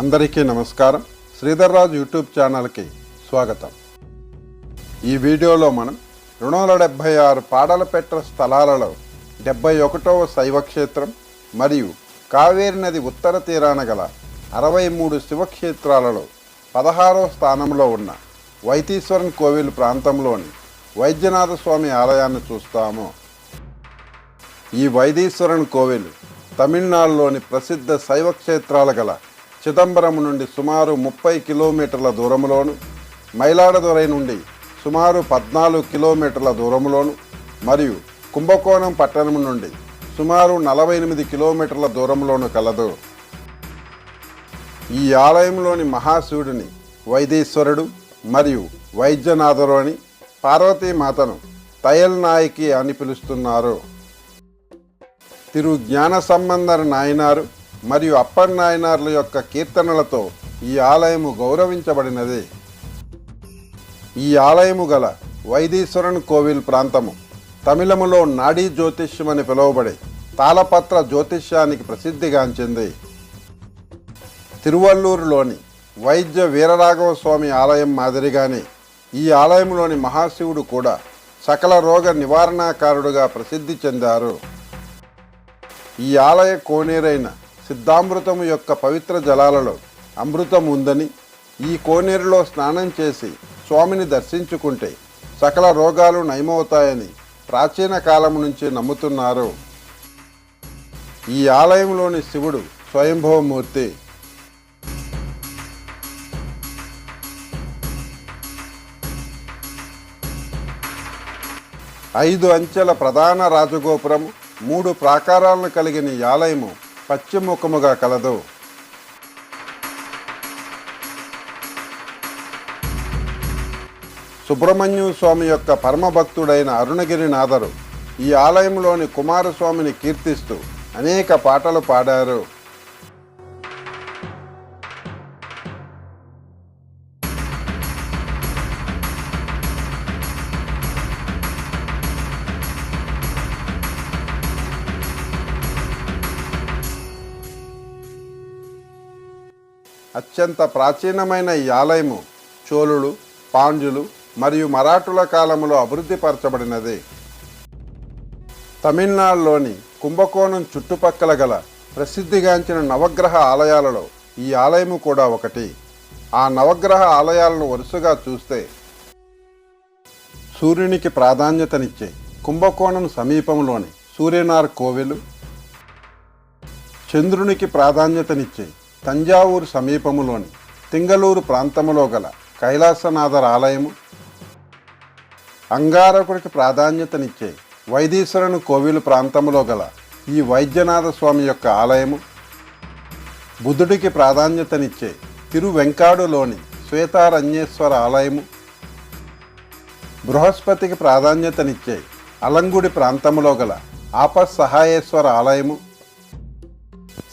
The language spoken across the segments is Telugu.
అందరికీ నమస్కారం. శ్రీధర్రాజు యూట్యూబ్ ఛానల్కి స్వాగతం. ఈ వీడియోలో మనం రెండు వందల డెబ్భై ఆరు పాడలపెట్ట స్థలాలలో డెబ్బై ఒకటవ శైవక్షేత్రం మరియు కావేరి నది ఉత్తర తీరాన గల అరవై మూడు శివక్షేత్రాలలో పదహారవ స్థానంలో ఉన్న వైతీశ్వరన్ కోవిల్ ప్రాంతంలోని వైద్యనాథ స్వామి ఆలయాన్ని చూస్తాము. ఈ వైదీశ్వరన్ కోవిల్ తమిళనాడులోని ప్రసిద్ధ శైవక్షేత్రాల గల చిదంబరం నుండి సుమారు ముప్పై కిలోమీటర్ల దూరంలోను మైలాడదురై నుండి సుమారు పద్నాలుగు కిలోమీటర్ల దూరంలోను మరియు కుంభకోణం పట్టణం నుండి సుమారు నలభై ఎనిమిది కిలోమీటర్ల దూరంలోను కలదు. ఈ ఆలయంలోని మహాశివుడిని వైదేశ్వరుడు మరియు వైద్యనాథుడు అని పార్వతీమాతను తయల్ నాయకి అని పిలుస్తున్నారు. తిరు జ్ఞాన సంబంధర్ నాయనారు మరియు అప్పన్నాయనార్ల యొక్క కీర్తనలతో ఈ ఆలయము గౌరవించబడినది. ఈ ఆలయము గల వైదీశ్వరన్ కోవిల్ ప్రాంతము తమిళములో నాడీ జ్యోతిష్యం అని పిలువబడే తాళపత్ర జ్యోతిష్యానికి ప్రసిద్ధిగాంచింది. తిరువల్లూరులోని వైద్య వీరరాఘవ స్వామి ఆలయం మాదిరిగానే ఈ ఆలయంలోని మహాశివుడు కూడా సకల రోగ నివారణాకారుడుగా ప్రసిద్ధి చెందారు. ఈ ఆలయ కోనేరైన సిద్ధామృతము యొక్క పవిత్ర జలాలలో అమృతం ఉందని ఈ కోనేరులో స్నానం చేసి స్వామిని దర్శించుకుంటే సకల రోగాలు నయమవుతాయని ప్రాచీన కాలం నుంచి నమ్ముతున్నారు. ఈ ఆలయంలోని శివుడు స్వయంభవమూర్తి. ఐదు అంచెల ప్రధాన రాజగోపురం మూడు ప్రాకారాలను కలిగిన ఈ ఆలయము పశ్చిముఖముగా కలదు. సుబ్రహ్మణ్యం స్వామి యొక్క పరమభక్తుడైన అరుణగిరినాథరు ఈ ఆలయంలోని కుమారస్వామిని కీర్తిస్తూ అనేక పాటలు పాడారు. అత్యంత ప్రాచీనమైన ఈ ఆలయము చోళులు పాండ్యులు మరియు మరాఠుల కాలంలో అభివృద్ధిపరచబడినది. తమిళనాడులోని కుంభకోణం చుట్టుపక్కల గల ప్రసిద్ధిగాంచిన నవగ్రహ ఆలయాలలో ఈ ఆలయము కూడా ఒకటి. ఆ నవగ్రహ ఆలయాలను వరుసగా చూస్తే సూర్యునికి ప్రాధాన్యతనిచ్చే కుంభకోణం సమీపంలోని సూర్యనార్ కోవెలు చంద్రునికి ప్రాధాన్యతనిచ్చే తంజావూరు సమీపములోని తింగలూరు ప్రాంతములో గల కైలాసనాథర్ ఆలయము. అంగారకుడికి ప్రాధాన్యతనిచ్చే వైదీశ్వరుని కోవిలు ప్రాంతములో గల ఈ వైద్యనాథ స్వామి యొక్క ఆలయము. బుద్ధుడికి ప్రాధాన్యతనిచ్చే తిరువెంకాడులోని శ్వేతారణ్యేశ్వర ఆలయము. బృహస్పతికి ప్రాధాన్యతనిచ్చే అలంగుడి ప్రాంతములో గల ఆపస్ సహాయేశ్వర ఆలయము.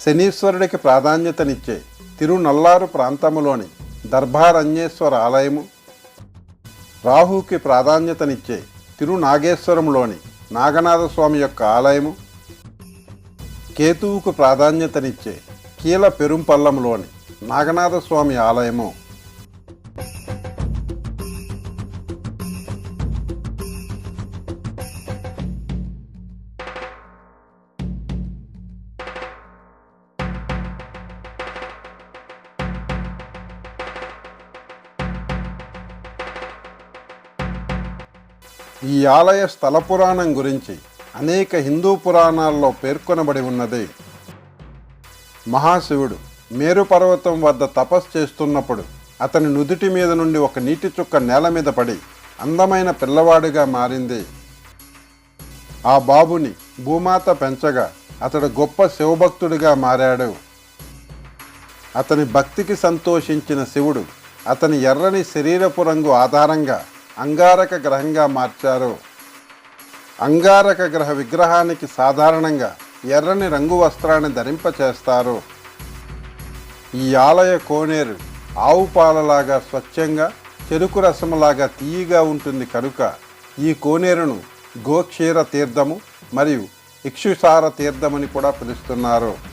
శనీశ్వరుడికి ప్రాధాన్యతనిచ్చే తిరునల్లారు ప్రాంతములోని దర్భారణ్యేశ్వర ఆలయము రాహుకి ప్రాధాన్యతనిచ్చే తిరునాగేశ్వరంలోని నాగనాథ స్వామి యొక్క ఆలయము కేతువుకు ప్రాధాన్యతనిచ్చే కీల పెరుంపల్లంలోని నాగనాథ స్వామి ఆలయము ఈ ఆలయ స్థల పురాణం గురించి అనేక హిందూ పురాణాల్లో పేర్కొనబడి ఉన్నది. మహాశివుడు మేరు పర్వతం వద్ద తపస్సు చేస్తున్నప్పుడు అతని నుదుటి మీద నుండి ఒక నీటి చుక్క నేల మీద పడి అందమైన పిల్లవాడిగా మారింది. ఆ బాబుని భూమాత పెంచగా అతడు గొప్ప శివభక్తుడిగా మారాడు. అతని భక్తికి సంతోషించిన శివుడు అతని ఎర్రని శరీరపు రంగు ఆధారంగా అంగారక గ్రహంగా మార్చారు. అంగారక గ్రహ విగ్రహానికి సాధారణంగా ఎర్రని రంగు వస్త్రాన్ని ధరింపచేస్తారు. ఈ ఆలయ కోనేరు ఆవు పాలలాగా స్వచ్ఛంగా చెరుకు రసములాగా తీయగా ఉంటుంది కనుక ఈ కోనేరును గోక్షీర తీర్థము మరియు ఇక్షుసార తీర్థమని కూడా పిలుస్తున్నారు.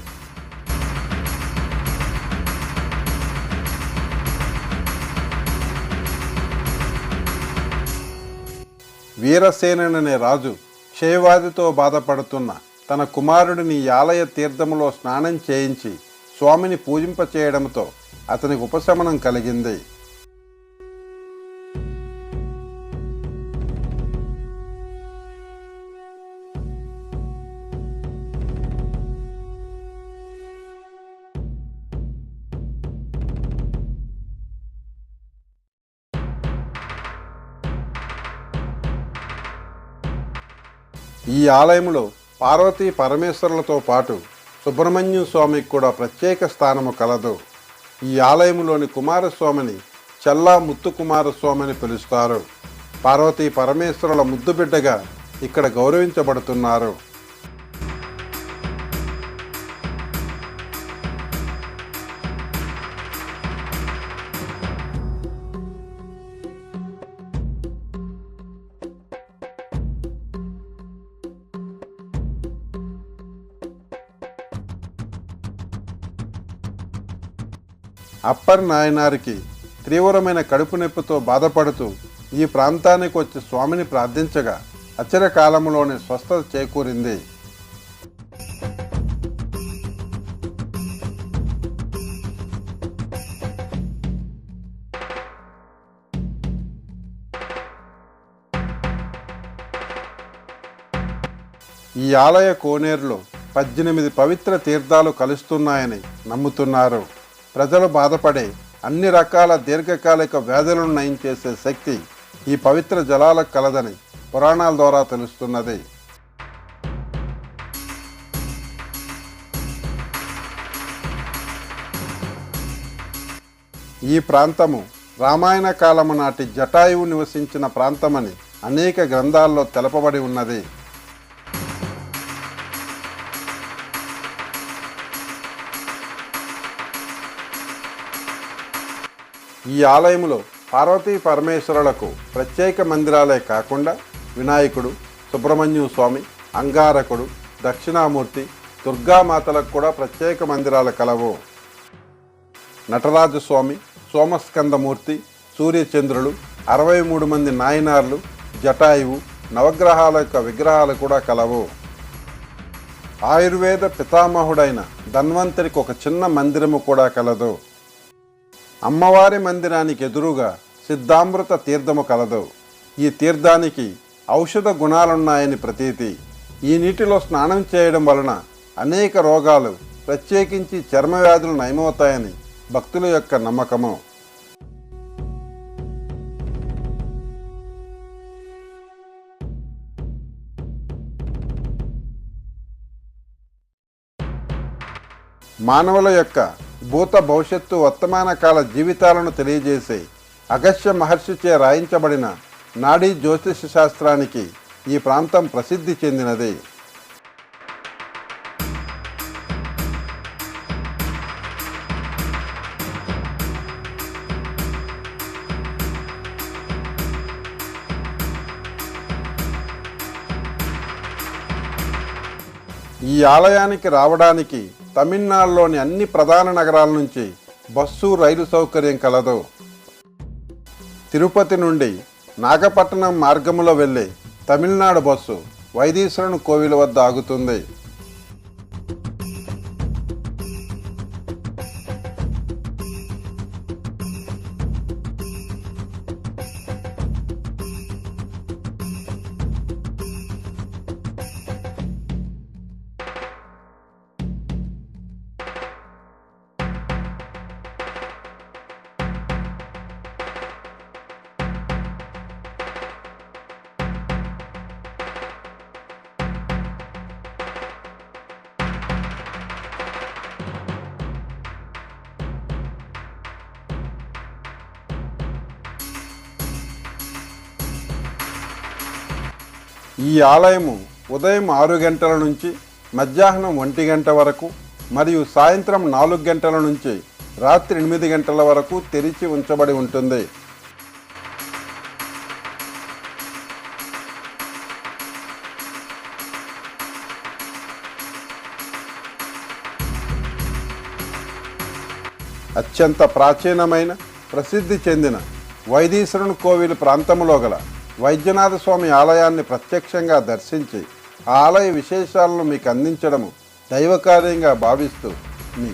వీరసేననే రాజు క్షయవాదితో బాధపడుతున్న తన కుమారుడిని ఆలయ తీర్థములో స్నానం చేయించి స్వామిని పూజింపచేయడంతో అతనికి ఉపశమనం కలిగింది. ఈ ఆలయంలో పార్వతీ పరమేశ్వరులతో పాటు సుబ్రహ్మణ్యం స్వామికి కూడా ప్రత్యేక స్థానము కలదు. ఈ ఆలయంలోని కుమారస్వామిని చల్లా ముత్తు కుమారస్వామి అని పిలుస్తారు. పార్వతీ పరమేశ్వరుల ముద్దు బిడ్డగా ఇక్కడ గౌరవించబడుతున్నారు. అప్పర్ నాయనారికి తీవ్రమైన కడుపు నొప్పితో బాధపడుతూ ఈ ప్రాంతానికి వచ్చి స్వామిని ప్రార్థించగా అచర కాలంలోనే స్వస్థత చేకూరింది. ఈ ఆలయ కోనేరులో పద్దెనిమిది పవిత్ర తీర్థాలు కలుస్తున్నాయని నమ్ముతున్నారు. ప్రజలు బాధపడే అన్ని రకాల దీర్ఘకాలిక వ్యాధులను నయం చేసే శక్తి ఈ పవిత్ర జలాలకు కలదని పురాణాల ద్వారా తెలుస్తున్నది. ఈ ప్రాంతము రామాయణ కాలము నాటి జటాయువు నివసించిన ప్రాంతమని అనేక గ్రంథాల్లో తెలపబడి ఉన్నది. ఈ ఆలయంలో పార్వతీ పరమేశ్వరులకు ప్రత్యేక మందిరాలే కాకుండా వినాయకుడు సుబ్రహ్మణ్యం స్వామి అంగారకుడు దక్షిణామూర్తి దుర్గామాతలకు కూడా ప్రత్యేక మందిరాలు కలవు. నటరాజు స్వామి సోమస్కందమూర్తి సూర్యచంద్రులు అరవై మూడు మంది నాయనార్లు జటాయువు నవగ్రహాల యొక్క విగ్రహాలు కూడా కలవు. ఆయుర్వేద పితామహుడైన ధన్వంతరికి ఒక చిన్న మందిరము కూడా కలదు. అమ్మవారి మందిరానికి ఎదురుగా సిద్ధామృత తీర్థము కలదు. ఈ తీర్థానికి ఔషధ గుణాలున్నాయని ప్రతీతి. ఈ నీటిలో స్నానం చేయడం వలన అనేక రోగాలు ప్రత్యేకించి చర్మ వ్యాధులు నయమవుతాయని భక్తుల యొక్క నమ్మకము. మానవుల యొక్క భూత భవిష్యత్తు వర్తమాన కాల జీవితాలను తెలియజేసే అగస్త్య మహర్షిచే రాయించబడిన నాడీ జ్యోతిష శాస్త్రానికి ఈ ప్రాంతం ప్రసిద్ధి చెందినది. ఈ ఆలయానికి రావడానికి తమిళనాడులోని అన్ని ప్రధాన నగరాల నుంచి బస్సు రైలు సౌకర్యం కలదు. తిరుపతి నుండి నాగపట్టణం మార్గములో వెళ్ళే తమిళనాడు బస్సు వైదీశ్వరుని కోవిల వద్ద ఆగుతుంది. ఈ ఆలయము ఉదయం ఆరు గంటల నుంచి మధ్యాహ్నం ఒంటి గంట వరకు మరియు సాయంత్రం నాలుగు గంటల నుంచి రాత్రి ఎనిమిది గంటల వరకు తెరిచి ఉంచబడి ఉంటుంది. అత్యంత ప్రాచీనమైన ప్రసిద్ధి చెందిన వైదీశ్వరుని కోవిల్ ప్రాంతంలో గల వైద్యనాథ స్వామి ఆలయాన్ని ప్రత్యక్షంగా దర్శించి ఆ ఆలయ విశేషాలను మీకు అందించడము దైవకార్యంగా భావిస్తూ మీ